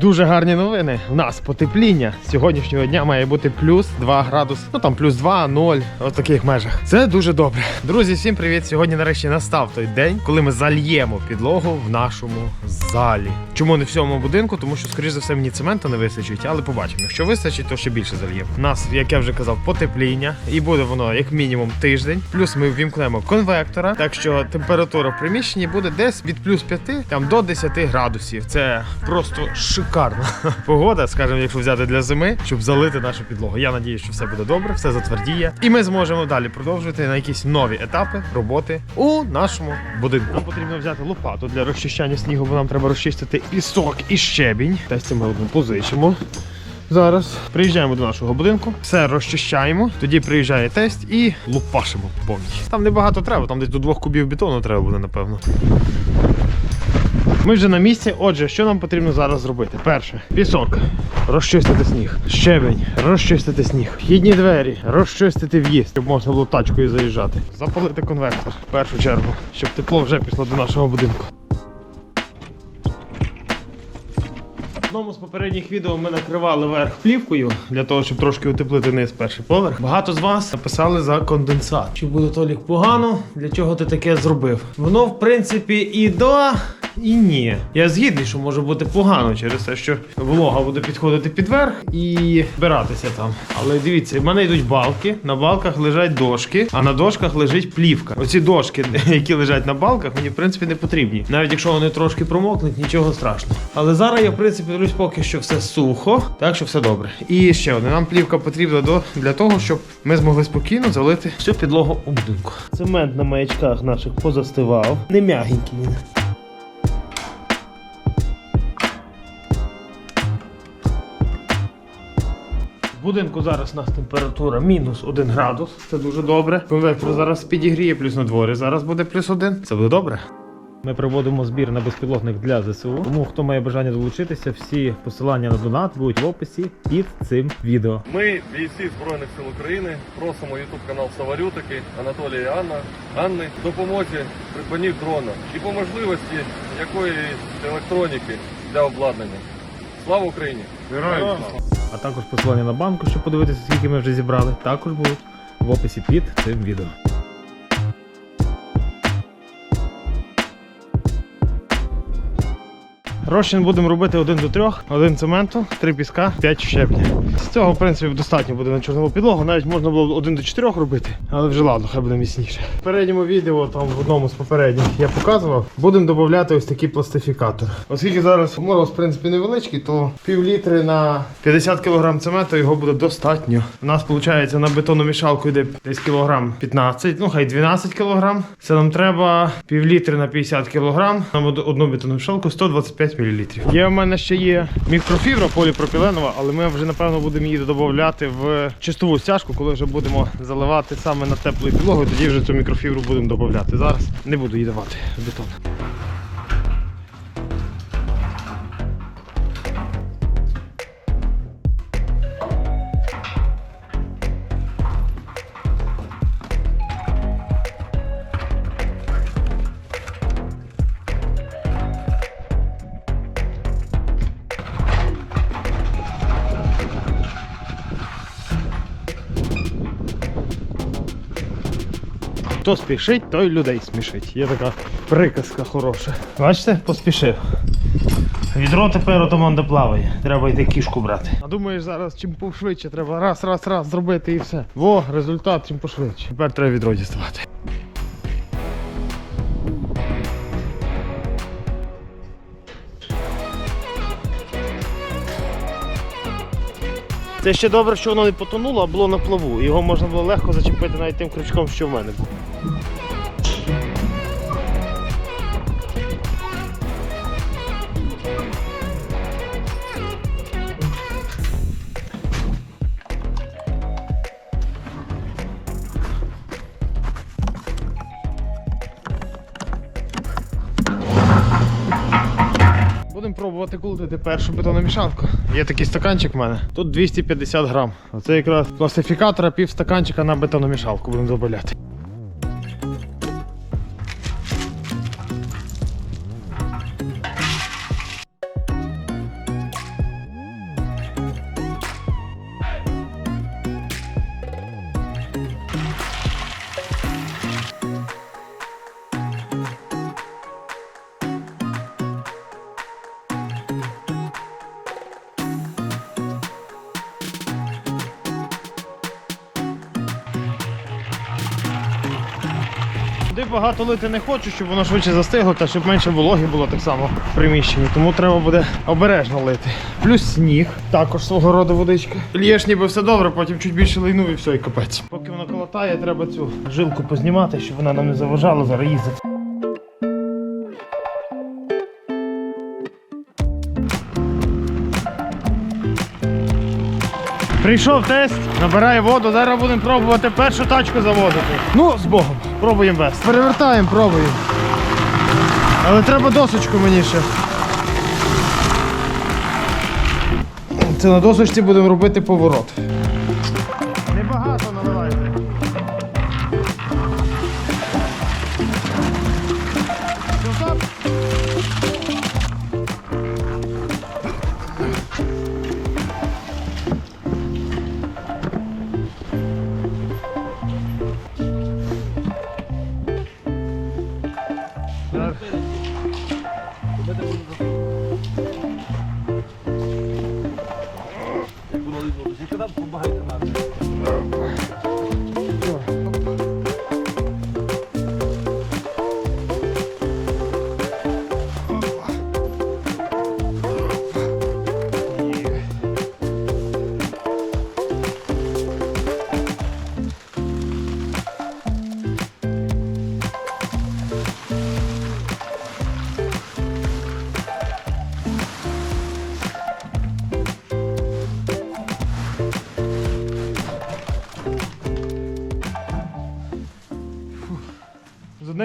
Дуже гарні новини. У нас потепління сьогоднішнього дня має бути плюс 2 градуси. Ну там плюс 2, 0, от таких межах. Це дуже добре. Друзі, всім привіт! Сьогодні нарешті настав той день, коли ми зальємо підлогу в нашому залі. Чому не в цьому будинку? Тому що, скоріш за все, мені цементу не вистачить, але побачимо. Якщо вистачить, то ще більше зальємо. У нас, як я вже казав, потепління, і буде воно як мінімум тиждень. Плюс ми ввімкнемо конвектора, так що температура в приміщенні буде десь від плюс 5 там до 10 градусів. Це просто шикарна погода, скажімо, якщо взяти для зими, щоб залити нашу підлогу. Я надію, що все буде добре, все затвердіє, і ми зможемо далі продовжувати на якісь нові етапи роботи у нашому будинку. Нам потрібно взяти лопату для розчищання снігу, бо нам треба розчистити пісок і щебінь. Десь ми позичимо. Зараз приїжджаємо до нашого будинку, все розчищаємо. Тоді приїжджає тесть і лупашимо повністю. Там небагато треба, там десь до двох кубів бетону треба буде, напевно. Ми вже на місці. Отже, що нам потрібно зараз зробити? Перше, пісок, розчистити сніг, щебень, розчистити сніг, вхідні двері, розчистити в'їзд, щоб можна було тачкою заїжджати. Запалити конвектор в першу чергу, щоб тепло вже пішло до нашого будинку. В одному з попередніх відео ми накривали верх плівкою для того, щоб трошки утеплити низ перший поверх. Багато з вас написали за конденсат. Чи буде Толік погано? Для чого ти таке зробив? Воно, в принципі, і да. І ні. Я згідний, що може бути погано через те, що волога буде підходити під верх і збиратися там. Але дивіться, в мене йдуть балки, на балках лежать дошки, а на дошках лежить плівка. Оці дошки, які лежать на балках, мені в принципі не потрібні. Навіть якщо вони трошки промокнуть, нічого страшного. Але зараз я в принципі дивлюсь, поки що все сухо, так що все добре. І ще одне, нам плівка потрібна до, для того, щоб ми змогли спокійно залити всю підлогу у будинку. Цемент на маячках наших позастивав. Не м'ягенький В будинку зараз у нас температура мінус 1 градус. Це дуже добре. Конвектор зараз підігріє, плюс на дворі зараз буде плюс 1. Це буде добре. Ми проводимо збір на безпілотник для ЗСУ. Тому хто має бажання долучитися, всі посилання на донат будуть в описі під цим відео. Ми, бійці Збройних сил України, просимо YouTube канал Саварютики Анатолія і Анна Анни допомозі придбанні дрона і по можливості якоїсь електроніки для обладнання. Слава Україні! А також посилання на банку, щоб подивитися, скільки ми вже зібрали, також будуть в описі під цим відео. Розчин будемо робити один до трьох, один цементу, три піска, п'ять щебня. З цього, в принципі, достатньо буде на чорнову підлогу. Навіть можна було один до чотирьох робити, але вже ладно, хай буде міцніше. В передньому відео, там в одному з попередніх я показував, будемо додати ось такий пластифікатор. Оскільки зараз мороз, в принципі, невеличкий, то пів літри на 50 кг цементу його буде достатньо. У нас, виходить, на бетономішалку йде десь кілограм 15, ну хай 12 кг. Це нам треба пів літри на 50 кг. Нам од- одну бетономішалку 125 мл. Є в мене ще є мікрофібра поліпропіленова, але ми вже напевно будемо її додати в чистову стяжку, коли вже будемо заливати саме на теплу підлогу, тоді вже цю мікрофібру будемо додати. Зараз не буду її давати в бетон. Хто спішить, той людей смішить. Є така приказка хороша. Бачите, поспішив. Відро тепер отоманда плаває. Треба йти кішку брати. А думаєш, зараз чим пошвидше треба раз, раз, раз зробити і все. Во, результат чим пошвидше. Тепер треба відро діставати. Це ще добре, що воно не потонуло, а було на плаву. Його можна було легко зачепити навіть тим крючком, що в мене був. Будемо пробувати култити першу бетономішалку. Є такий стаканчик в мене. Тут 250 грам. Оце якраз пластифікатора пів стаканчика на бетономішалку будемо додати. Багато лити не хочу, щоб воно швидше застигло та щоб менше вологи було так само в приміщенні. Тому треба буде обережно лити. Плюс сніг, також свого роду водичка. Л'єш ніби все добре, потім чуть більше лайнув і все, і капець. Поки воно колотає, треба цю жилку познімати, щоб вона нам не заважала зараз їздити. Прийшов тест, набирає воду, зараз будемо пробувати першу тачку заводити. Ну, з Богом, пробуємо без. Перевертаємо, пробуємо. Але треба досочку мені ще. Це на досочці будемо робити поворот.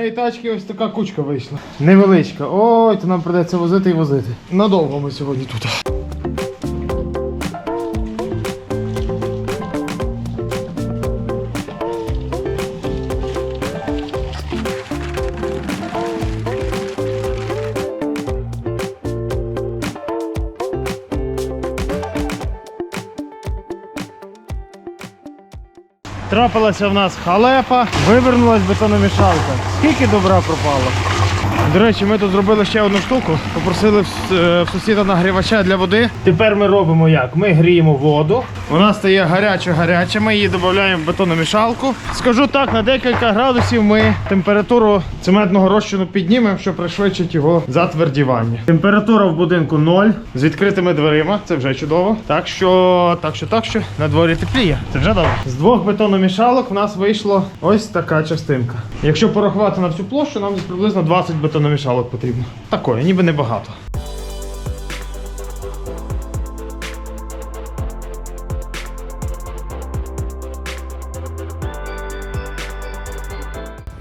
Однієї тачки ось така кучка вийшла. Невеличка. Ой, то нам придеться возити і возити. Надовго ми сьогодні тут. Трапилася в нас халепа, вивернулась бетономішалка. Скільки добра пропало? До речі, ми тут зробили ще одну штуку. Попросили в, е, сусіда нагрівача для води. Тепер ми робимо як? Ми гріємо воду. Вона стає гаряча-гаряча. Ми її додаємо в бетономішалку. Скажу так, на декілька градусів ми температуру цементного розчину піднімемо, що пришвидшить його затвердівання. Температура в будинку 0 з відкритими дверима. Це вже чудово. Так що, так що, так що на дворі тепліє. Це вже добре. З двох бетономішалок в нас вийшло ось така частинка. Якщо порахувати на всю площу, нам приблизно 20 бетономішалок потрібно. Такої, ніби небагато.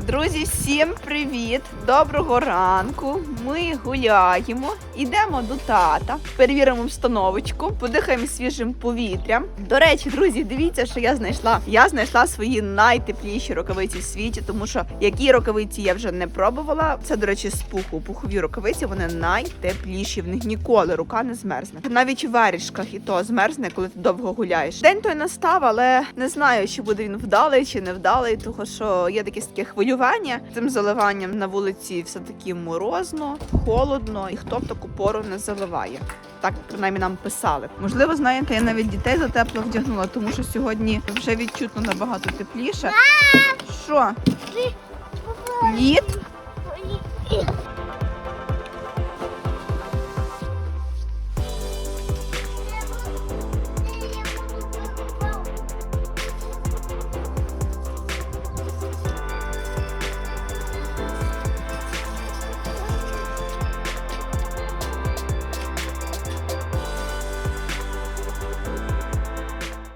Друзі, всім привіт! Доброго ранку. Ми гуляємо, йдемо до тата, перевіримо обстановочку, подихаємо свіжим повітрям. До речі, друзі, дивіться, що я знайшла. Я знайшла свої найтепліші рукавиці в світі, тому що які рукавиці я вже не пробувала. Це, до речі, з пуху. Пухові рукавиці вони найтепліші. В них ніколи рука не змерзне. Навіть у варішках і то змерзне, коли ти довго гуляєш. День той настав, але не знаю, чи буде він вдалий чи не вдалий, тому що є таке таке хвилювання. Цим заливанням на вулиці все таки морозно, холодно, і хто в таку пору не заливає. Так принаймні нам писали. Можливо, знаєте, я навіть дітей за тепло вдягнула, тому що сьогодні вже відчутно набагато тепліше. Що? Лід?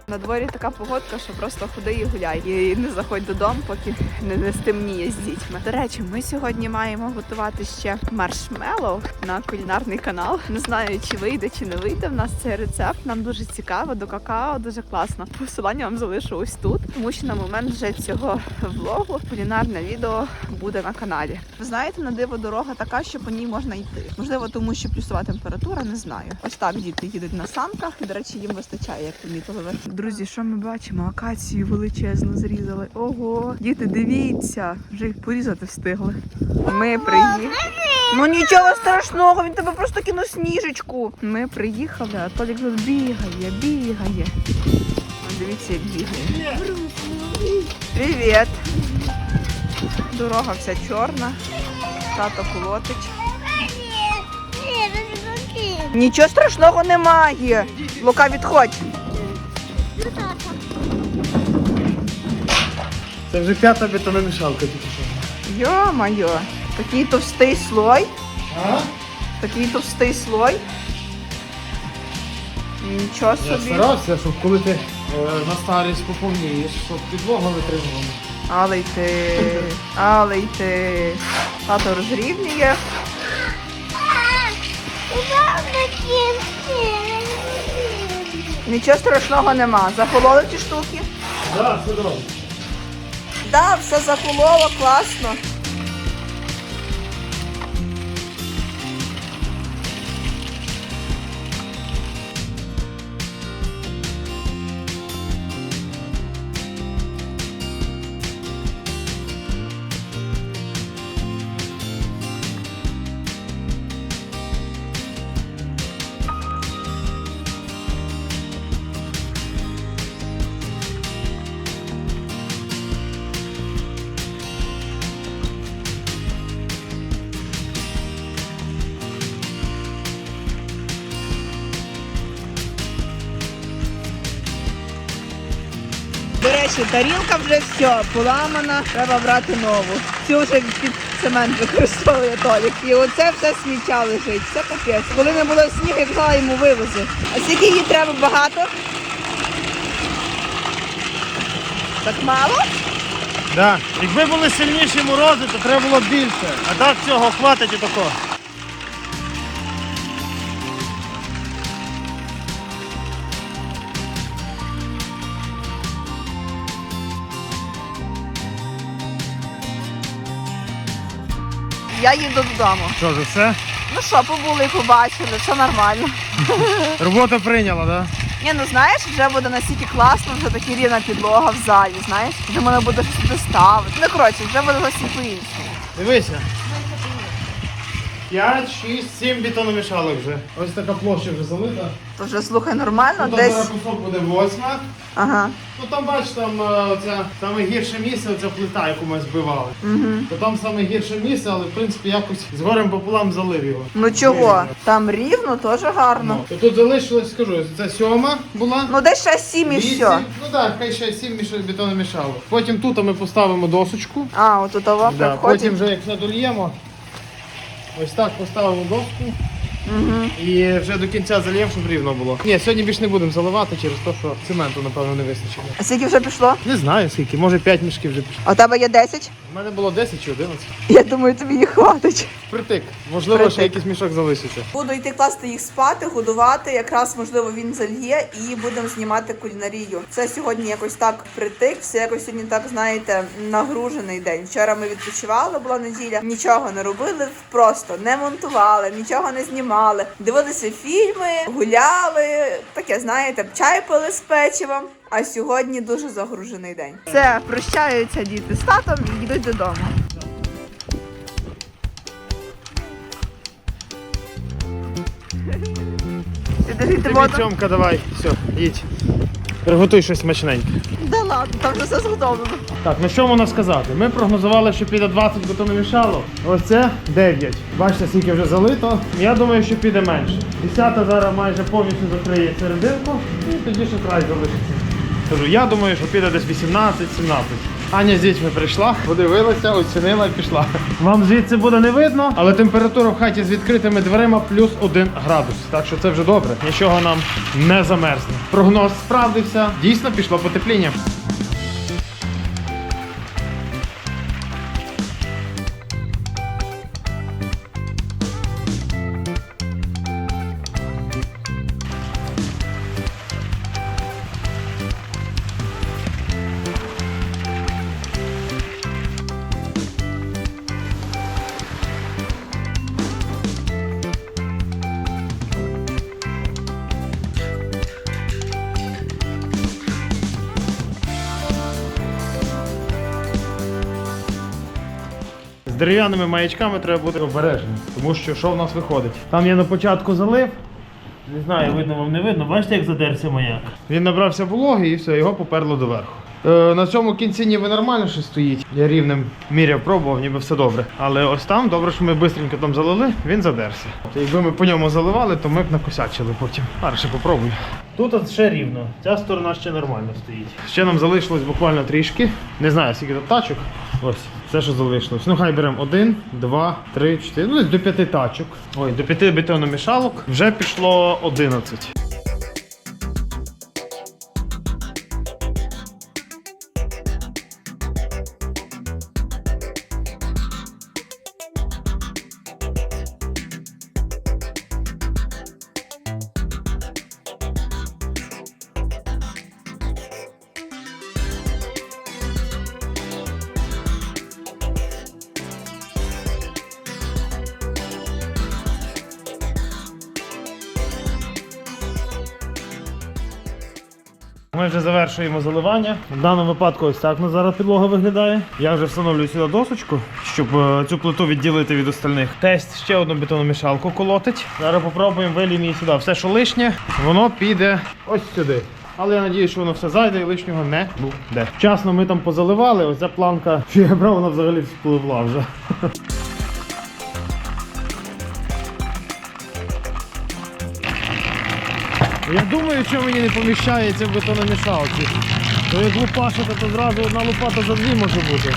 На дворі така погодка, що просто ходи і гуляй. І не заходь додому, поки не, стемніє з дітьми. До речі, ми сьогодні маємо готувати ще маршмеллоу на кулінарний канал. Не знаю, чи вийде, чи не вийде в нас цей рецепт. Нам дуже цікаво, до какао дуже класно. Посилання вам залишу ось тут, тому що на момент вже цього влогу кулінарне відео буде на каналі. Ви знаєте, на диво дорога така, що по ній можна йти. Можливо, тому що плюсова температура, не знаю. Ось так діти їдуть на санках, і до речі, їм вистачає, як помітили. Друзі, що ми бачимо? Акацію величезно зрізали. Ого, діти, дивіться, вже їх порізати встигли. Ми приїхали. Ну нічого страшного, він тебе просто кинув сніжечку. Ми приїхали, а Толік тут бігає, бігає. Дивіться, як бігає. Привіт. Дорога вся чорна. Тато колотить. Нічого страшного немає. Лука, відходь. Це вже п'ята бетономішалка тільки що. Йо-моє, такий товстий слой. А? Такий товстий слой. Нічого Я собі. старався, щоб коли ти е, на старість поповнієш, щоб підлога витримувала. Але й ти, але й ти. Тато розрівнює. Нічого страшного нема. Захололи ті штуки? Так, все добре. Да, все захололо, класно. До тарілка вже все, поламана, треба брати нову. Цю вже під цемент використовує Толік. І оце все сміття лежить. Це капець. Коли не було снігу, я казала йому вивези. А скільки її треба багато? Так мало? Да. Якби були сильніші морози, то треба було більше. А так цього хватить і такого. Я їду додому. Що ж, все? Ну що, побули побачили, все нормально. Робота прийняла, так? Ні, ну знаєш, вже буде настільки класно, вже така рівна підлога в залі, знаєш, вже мене буде щось туди ставити. Ну коротше, вже буде зовсім по-іншому. Дивися. 5, 6, 7 бетономішалок вже. Ось така площа вже залита. То вже слухай нормально, Ну, там десь. кусок буде восьма. Ага. Ну там бачиш, там е, це саме гірше місце, оця плита, яку ми збивали. Угу. То там саме гірше місце, але в принципі якось з горем пополам залив його. Ну чого? Там рівно, теж гарно. Ну, то тут залишилось, скажу, це сьома була. Ну десь ще сім і Вісім. все. Ну так, хай ще сім міш- бетономішалок. Потім тут ми поставимо досочку. А, от у того Да, приходить. потім вже як все дольємо, ось так поставимо доску. Угу. І вже до кінця зальємо, щоб рівно було. Ні, сьогодні більше не будемо заливати через те, що цементу, напевно, не вистачило. А скільки вже пішло? Не знаю скільки, може 5 мішків вже пішло. А у тебе є 10? У мене було 10 чи 11. Я думаю, тобі їх хватить. Притик. Можливо, Притик. ще якийсь мішок залишиться. Буду йти класти їх спати, годувати. Якраз можливо він зальє і будемо знімати кулінарію. Це сьогодні якось так притик. Все якось сьогодні так знаєте нагружений день. Вчора ми відпочивали, була неділя. Нічого не робили, просто не монтували, нічого не знімали. Дивилися фільми, гуляли. Таке знаєте, чай пили з печивом. А сьогодні дуже загружений день. Це прощаються діти з татом і йдуть додому. Підожди, Тобі Тьомка, давай, все, їдь. Приготуй щось смачненьке. Да ладно, там вже все зготовлено. Так, ну що можна сказати? Ми прогнозували, що піде 20 бетономішалок. Ось це 9. Бачите, скільки вже залито. Я думаю, що піде менше. Десята зараз майже повністю закриє серединку і тоді ще край залишиться. Кажу, я думаю, що піде десь 18-17. Аня з дітьми прийшла, подивилася, оцінила і пішла. Вам звідси буде не видно, але температура в хаті з відкритими дверима плюс 1 градус. Так що це вже добре. Нічого нам не замерзне. Прогноз справдився. Дійсно пішло потепління. Дерев'яними маячками треба бути обережним, тому що що в нас виходить? Там я на початку залив. Не знаю, видно вам не видно. Бачите, як задерся маяк? Він набрався вологи і все, його поперло доверху. Е, на цьому кінці ніби нормально ще стоїть. Я рівнем міряв, пробував, ніби все добре. Але ось там, добре, що ми швидко там залили, він задерся. Тобто, якби ми по ньому заливали, то ми б накосячили потім. Зараз ще попробую. Тут от ще рівно. Ця сторона ще нормально стоїть. Ще нам залишилось буквально трішки. Не знаю, скільки тут тачок. Ось, все, що залишилось. Ну, хай беремо один, два, три, чотири. Ну, десь до п'яти тачок. Ой, до п'яти бетономішалок. Вже пішло 11. Ми вже завершуємо заливання. В даному випадку ось так на зараз підлога виглядає. Я вже встановлюю сюди досочку, щоб е, цю плиту відділити від остальних. Тест ще одну бетономішалку колотить. Зараз попробуємо виліємо її сюди. Все, що лишнє, воно піде ось сюди. Але я сподіваюся, що воно все зайде і лишнього не буде. Вчасно ми там позаливали, ось ця планка, що я брав, вона взагалі впливла вже. Я думаю, що мені не поміщається в бетономішалці. То як лупашити, то зразу одна лопата за дві може бути.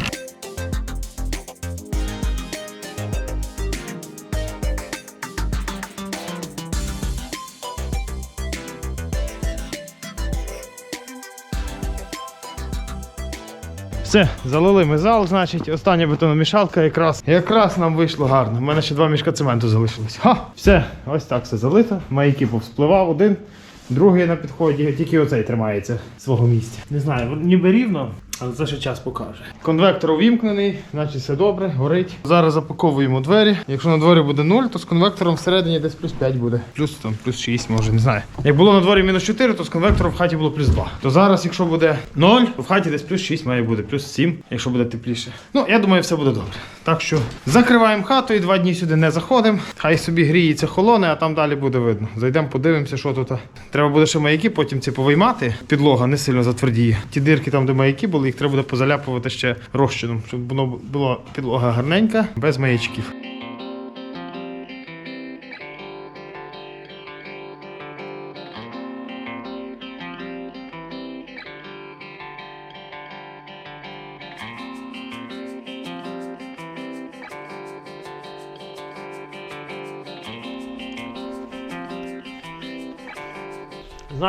Все, залили ми зал, значить, остання бетономішалка якраз. Якраз нам вийшло гарно. У мене ще два мішка цементу залишилось. Ха! Все, ось так все залито. Маяки повспливав один, другий на підході, тільки оцей тримається свого місця. Не знаю, ніби рівно, але це ще час покаже. Конвектор увімкнений, значить все добре, горить. Зараз запаковуємо двері. Якщо на дворі буде 0, то з конвектором всередині десь плюс 5 буде. Плюс там, плюс 6, може, не знаю. Як було на дворі мінус 4, то з конвектором в хаті було плюс 2. То зараз, якщо буде 0, то в хаті десь плюс 6 має бути, плюс 7, якщо буде тепліше. Ну, я думаю, все буде добре. Так що закриваємо хату і два дні сюди не заходимо. Хай собі гріється холоне, а там далі буде видно. Зайдемо, подивимося, що тут. Треба буде ще маяки, потім ці повиймати. Підлога не сильно затвердіє. Ті дирки там, де маяки були, їх треба буде позаляпувати ще розчином, щоб воно була підлога гарненька, без маячків.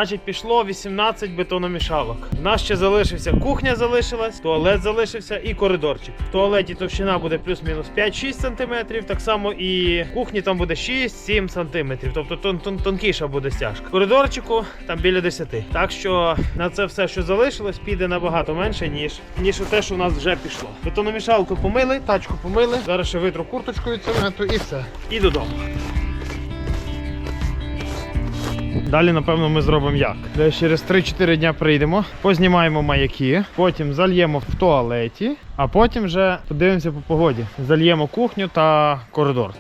Значить, пішло 18 бетономішалок. У нас ще залишився кухня, залишилась, туалет залишився і коридорчик. В туалеті товщина буде плюс-мінус 5-6 см, так само і кухні там буде 6-7 см. Тобто тон -тон тонкіша буде стяжка. Коридорчику там біля 10. Так що на це все, що залишилось, піде набагато менше, ніж ніж те, що у нас вже пішло. Бетономішалку помили, тачку помили. Зараз ще витру курточкою цементу і все. І додому. Далі, напевно, ми зробимо як. Десь через 3-4 дня прийдемо, познімаємо маяки, потім зальємо в туалеті, а потім вже подивимося по погоді. Зальємо кухню та коридор.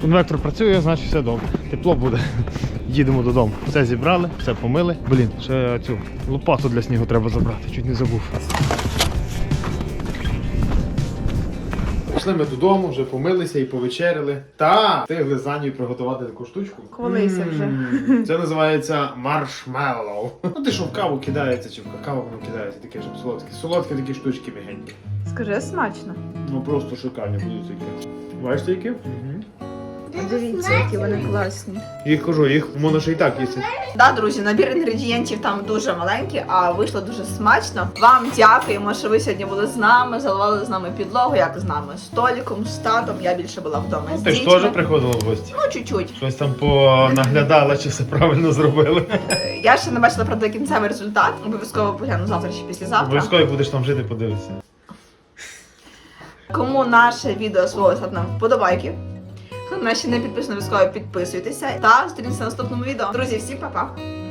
Конвектор працює, значить все добре. Тепло буде. Їдемо додому. Все зібрали, все помили. Блін, ще цю лопату для снігу треба забрати, чуть не забув. Пішли ми додому, вже помилися і повечеряли. Та встигли з Анією приготувати таку штучку. Колися вже. М, Це називається маршмеллоу. Ну ти що в каву кидається, чи в какао воно кидається, таке щоб солодке. Солодкі такі штучки мігенькі. Скажи смачно. Ну просто шикарні будуть такі. Бачите які? Угу. Дивіться, які вони класні. Їх кажу, їх можна ще й так їсти. Да, друзі, набір інгредієнтів там дуже маленький, а вийшло дуже смачно. Вам дякуємо, що ви сьогодні були з нами, заливали з нами підлогу, як з нами, з Толіком, з татом. Я більше була вдома з Ти ж дітьми. теж приходила в гості. Ну, чуть-чуть. Щось там понаглядала, чи все правильно зробили. Е, Я ще не бачила правда кінцевий результат. Обов'язково погляну завтра чи післязавтра. Обов'язково будеш там жити, подивитися. Кому наше відео сподобалося, нам вподобайки. Хто на ще не підписано, обов'язково підписуйтеся. Та зустрінемося в наступному відео. Друзі, всім па-па!